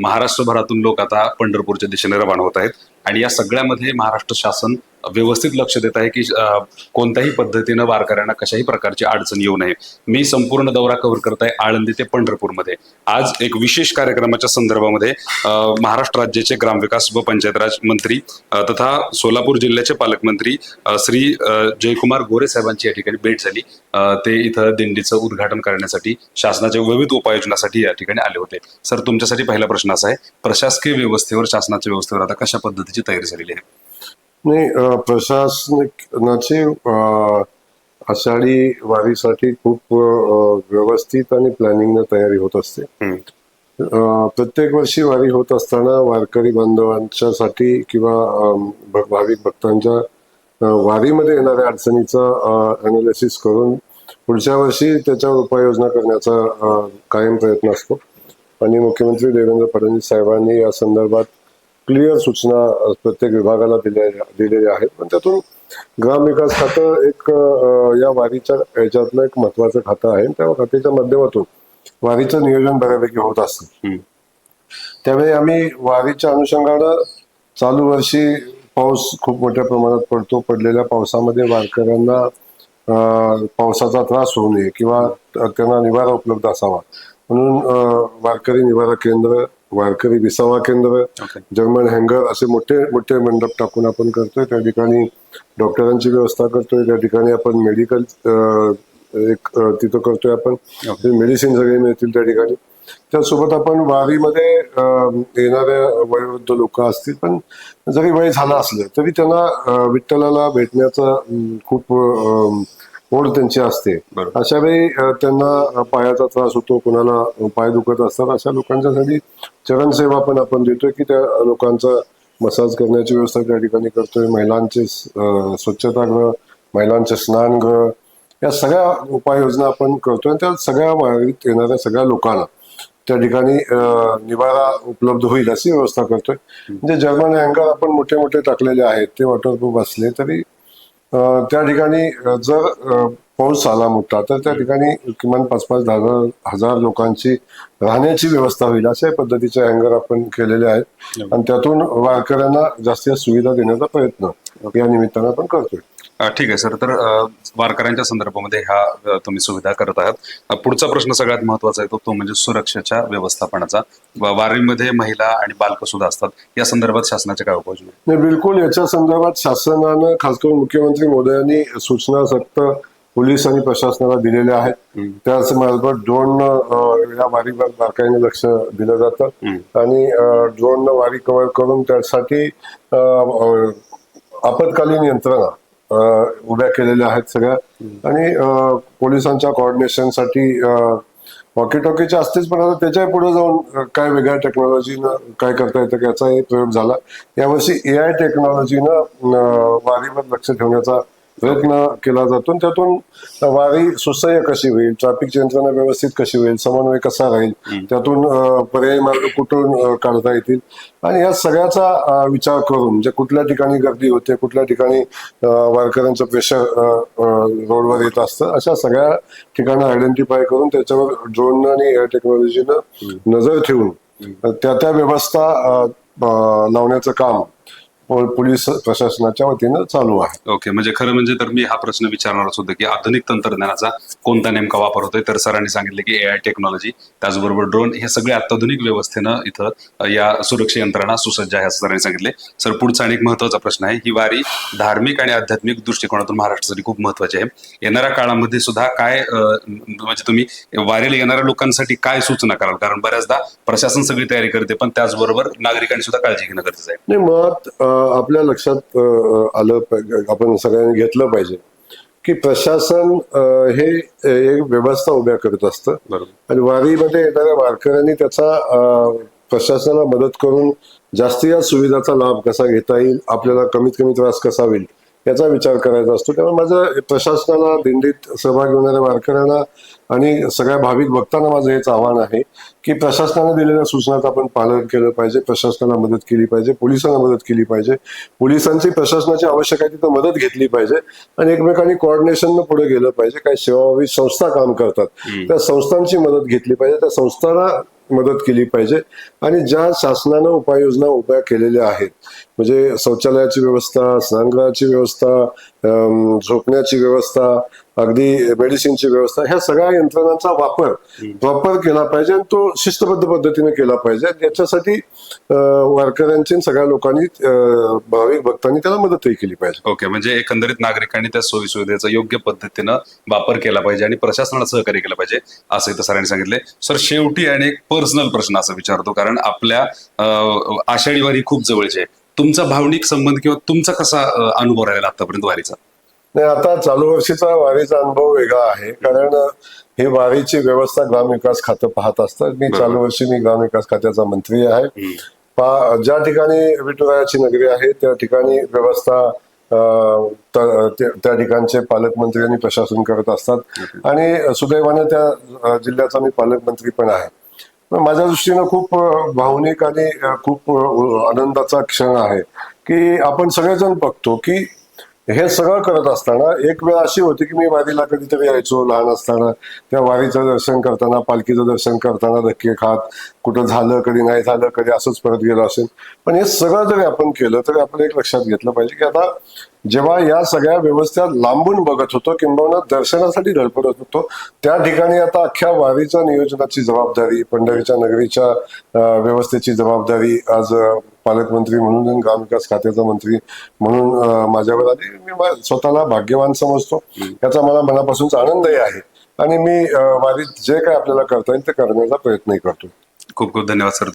महाराष्ट्रभरातून लोक आता पंढरपूरच्या दिशेने रवाना होत आहेत. आणि या सगळ्यामध्ये महाराष्ट्र शासन व्यवस्थित लक्ष देत आहे की कोणत्याही पद्धतीनं वारकऱ्यांना कशाही प्रकारची अडचण येऊ नये. मी संपूर्ण दौरा कव्हर करत आहे आळंदी ते पंढरपूरमध्ये. आज एक विशेष कार्यक्रमाच्या संदर्भामध्ये महाराष्ट्र राज्याचे ग्रामविकास व पंचायत राज मंत्री तथा सोलापूर जिल्ह्याचे पालकमंत्री श्री जयकुमार गोरे साहेबांची या ठिकाणी भेट झाली. ते इथं दिंडीचं उद्घाटन करण्यासाठी शासनाच्या विविध उपाययोजनासाठी या ठिकाणी आले होते. सर तुमच्यासाठी पहिला प्रश्न असा आहे प्रशासकीय व्यवस्थेवर शासनाच्या व्यवस्थेवर आता कशा पद्धतीची तयारी झालेली आहे? नाही प्रशासनाची आषाढी वारीसाठी खूप व्यवस्थित आणि प्लॅनिंगनं तयारी होत असते. प्रत्येक वर्षी वारी होत असताना वारकरी बांधवांच्यासाठी किंवा भाविक भक्तांच्या वारीमध्ये येणाऱ्या अडचणीचा अनालिसिस करून पुढच्या वर्षी त्याच्यावर उपाययोजना करण्याचा कायम प्रयत्न असतो. आणि मुख्यमंत्री देवेंद्र फडणवीस साहेबांनी या संदर्भात क्लिअर सूचना प्रत्येक विभागाला दिल्या दिलेल्या आहेत. पण त्यातून ग्रामविकास खातं एक या वारीच्या याच्यातलं एक महत्वाचं खातं आहे. त्या खात्याच्या माध्यमातून वारीचं नियोजन बऱ्यापैकी होत असतं. त्यावेळी आम्ही वारीच्या अनुषंगानं चालू वर्षी पाऊस खूप मोठ्या प्रमाणात पडतो. पडलेल्या पावसामध्ये वारकऱ्यांना पावसाचा त्रास होऊ नये किंवा त्यांना निवारा उपलब्ध असावा. म्हणून वारकरी निवारा केंद्र वारकरी विसावा केंद्र जर्मन हँगर असे मोठे मोठे मंडप टाकून आपण करतोय. त्या ठिकाणी डॉक्टरांची व्यवस्था करतोय. त्या ठिकाणी आपण मेडिकल एक तिथं करतोय आपण. मेडिसिन सगळे मिळतील त्या ठिकाणी. त्यासोबत आपण वारीमध्ये येणाऱ्या वयोवृद्ध लोक असतील पण जरी वय झालं असलं तरी त्यांना विठ्ठलाला भेटण्याचा खूप ओढ त्यांची असते. अशा वेळी त्यांना पायाचा त्रास होतो कोणाला पाय दुखत असतात अशा लोकांच्यासाठी चरणसेवा पण आपण देतोय की त्या लोकांचा मसाज करण्याची व्यवस्था त्या ठिकाणी करतोय. महिलांचे स्वच्छतागृह महिलांचे स्नानगृह या सगळ्या उपाययोजना आपण करतोय. आणि त्या सगळ्या वाढीत येणाऱ्या सगळ्या लोकांना त्या ठिकाणी निवारा उपलब्ध होईल अशी व्यवस्था करतोय. म्हणजे जर्मन हँगर आपण मोठे मोठे टाकलेले आहेत. ते वॉटरप्रूफ असले तरी त्या ठिकाणी जर पाऊस आला मोठा तर त्या ठिकाणी किमान पाच पाच दहा हजार लोकांची राहण्याची व्यवस्था होईल अशा पद्धतीचे हँगर आपण केलेले आहेत. आणि त्यातून वारकऱ्यांना जास्तीत जास्त सुविधा देण्याचा प्रयत्न या निमित्तानं आपण करतोय. ठीक आहे सर. तर वारकऱ्यांच्या संदर्भामध्ये ह्या तुम्ही सुविधा करत आहात. पुढचा प्रश्न सगळ्यात महत्त्वाचा आहे तो म्हणजे सुरक्षेच्या व्यवस्थापनाचा. वारीमध्ये महिला आणि बालक सुद्धा असतात. या संदर्भात शासनाच्या काय उपाययोजना बिलकुल. याच्या संदर्भात शासनानं खास करून मुख्यमंत्री मोदयांनी सूचना सक्त पोलीस आणि प्रशासनाला दिलेल्या आहेत. त्याच मार्फत ड्रोन या वारीवर बारकाईने लक्ष दिलं जातं. आणि ड्रोन वारी कव्हर करून त्यासाठी आपत्कालीन यंत्रणा उभ्या केलेल्या आहेत सगळ्या. आणि पोलिसांच्या कोऑर्डिनेशनसाठी वॉकी टॉकीचे असतेच पण आता त्याच्या पुढे जाऊन काय वेगळ्या टेक्नॉलॉजीनं काय करता येतं याचाही प्रयोग झाला. यावर्षी ए आय टेक्नॉलॉजीनं वारीवर लक्ष ठेवण्याचा प्रयत्न केला जातो त्यातून वारी सुसह्य कशी होईल ट्रॅफिक यंत्रणा व्यवस्थित कशी होईल समन्वय कसा राहील त्यातून पर्यायी मार्ग कुठून काढता येतील? आणि या सगळ्याचा विचार करून म्हणजे कुठल्या ठिकाणी गर्दी होते कुठल्या ठिकाणी वारकऱ्यांचं प्रेशर रोडवर येत असतं अशा सगळ्या ठिकाणं आयडेंटिफाय करून त्याच्यावर ड्रोन आणि या टेक्नॉलॉजीनं नजर ठेवून त्या त्या व्यवस्था लावण्याचं काम पोलीस प्रशासनाच्या वतीनं चालू आहे. ओके म्हणजे खरं म्हणजे तर मी हा प्रश्न विचारणारच होतो की आधुनिक तंत्रज्ञानाचा कोणता नेमका वापर होतोय? तर सरांनी सांगितले की ए आय टेक्नॉलॉजी त्याचबरोबर ड्रोन हे सगळे अत्याधुनिक व्यवस्थेनं इथं या सुरक्षा यंत्रणा सुसज्ज आहे असं सरांनी सांगितले. सर पुढचा आणि एक महत्त्वाचा प्रश्न आहे. ही वारी धार्मिक आणि आध्यात्मिक दृष्टिकोनातून महाराष्ट्रासाठी खूप महत्वाची आहे. येणाऱ्या काळामध्ये सुद्धा काय म्हणजे तुम्ही वारीला येणाऱ्या लोकांसाठी काय सूचना कराल? कारण बऱ्याचदा प्रशासन सगळी तयारी करते पण त्याचबरोबर नागरिकांनी सुद्धा काळजी घेणं गरजेचं आहे. आपल्या लक्षात आलं पाहिजे आपण सगळ्यांनी घेतलं पाहिजे की प्रशासन हे एक व्यवस्था उभ्या करत असतं. बरोबर. आणि वारीमध्ये येणाऱ्या वारकऱ्यांनी त्याचा प्रशासनाला मदत करून जास्तीत जास्त सुविधाचा लाभ कसा घेता येईल आपल्याला कमीत कमी त्रास कसा होईल याचा विचार करायचा असतो. त्यामुळे माझं प्रशासनाला दिंडीत सहभागी होणाऱ्या वारकऱ्यांना आणि सगळ्या भाविक भक्तांना माझं हेच आव्हान आहे की प्रशासनाने दिलेल्या सूचनाचं आपण पालन केलं पाहिजे प्रशासनाला मदत केली पाहिजे पोलिसांना मदत केली पाहिजे. पोलिसांची प्रशासनाची आवश्यक आहे तिथं मदत घेतली पाहिजे आणि एकमेकांनी कोऑर्डिनेशननं पुढे गेलं पाहिजे. काही सेवाभावी संस्था काम करतात. त्या संस्थांची मदत घेतली पाहिजे. त्या संस्थांना मदत केली पाहिजे. आणि ज्या शासनानं उपाययोजना उभ्या केलेल्या आहेत म्हणजे शौचालयाची व्यवस्था स्नानगृहाची व्यवस्था झोपण्याची व्यवस्था अगदी मेडिसिनची व्यवस्था ह्या सगळ्या यंत्रणांचा वापर प्रॉपर केला पाहिजे आणि तो शिस्तबद्ध पद्धतीने केला पाहिजे. याच्यासाठी वारकऱ्यांची सगळ्या लोकांनी भाविक भक्तांनी त्याला मदतही केली पाहिजे. ओके म्हणजे एकंदरीत नागरिकांनी त्या सोयी सुविधेचा योग्य पद्धतीनं वापर केला पाहिजे आणि प्रशासनाला सहकार्य केलं पाहिजे असं इथं सरांनी सांगितले सर शेवटी आणि एक पर्सनल प्रश्न असं विचारतो कारण आपल्या अं, आषाढी वारी खूप जवळची आहे. तुमचा भावनिक संबंध किंवा तुमचा कसा अनुभव राहिला आतापर्यंत वारीचा? नाही आता चालू वर्षीचा वारीचा अनुभव वेगळा आहे. कारण हे वारीची व्यवस्था ग्रामविकास खातं पाहत असतं मी. चालू वर्षी मी ग्रामविकास खात्याचा मंत्री आहे. ज्या ठिकाणी विठुरायाची नगरी आहे त्या ठिकाणी व्यवस्था त्या ठिकाणचे पालकमंत्री आणि प्रशासन करत असतात. आणि सुदैवाने त्या जिल्ह्याचा मी पालकमंत्री पण आहे. माझ्या दृष्टीनं खूप भावनिक आणि खूप आनंदाचा क्षण आहे की आपण सगळेजण बघतो की हे सगळं करत असताना एक वेळ अशी होती की मी वारीला कधीतरी यायचो लहान असताना. त्या वारीचं दर्शन करताना पालखीचं दर्शन करताना धक्के खात कुठं झालं कधी नाही झालं कधी असंच परत गेलो असेल. पण हे सगळं जरी आपण केलं तरी आपण एक लक्षात घेतलं पाहिजे की आता जेव्हा या सगळ्या व्यवस्था लांबून बघत होतो किंबहुना दर्शनासाठी धडपडत होतो त्या ठिकाणी आता अख्ख्या वारीच्या नियोजनाची जबाबदारी पंढरीच्या नगरीच्या व्यवस्थेची जबाबदारी आज पालकमंत्री म्हणून आणि ग्रामविकास खात्याचा मंत्री म्हणून माझ्यावर आली. मी स्वतःला भाग्यवान समजतो. याचा मला मनापासूनच आनंदही आहे. आणि मी माझी जे काय आपल्याला करता येईल ते करण्याचा प्रयत्नही करतो. खूप खूप धन्यवाद सर.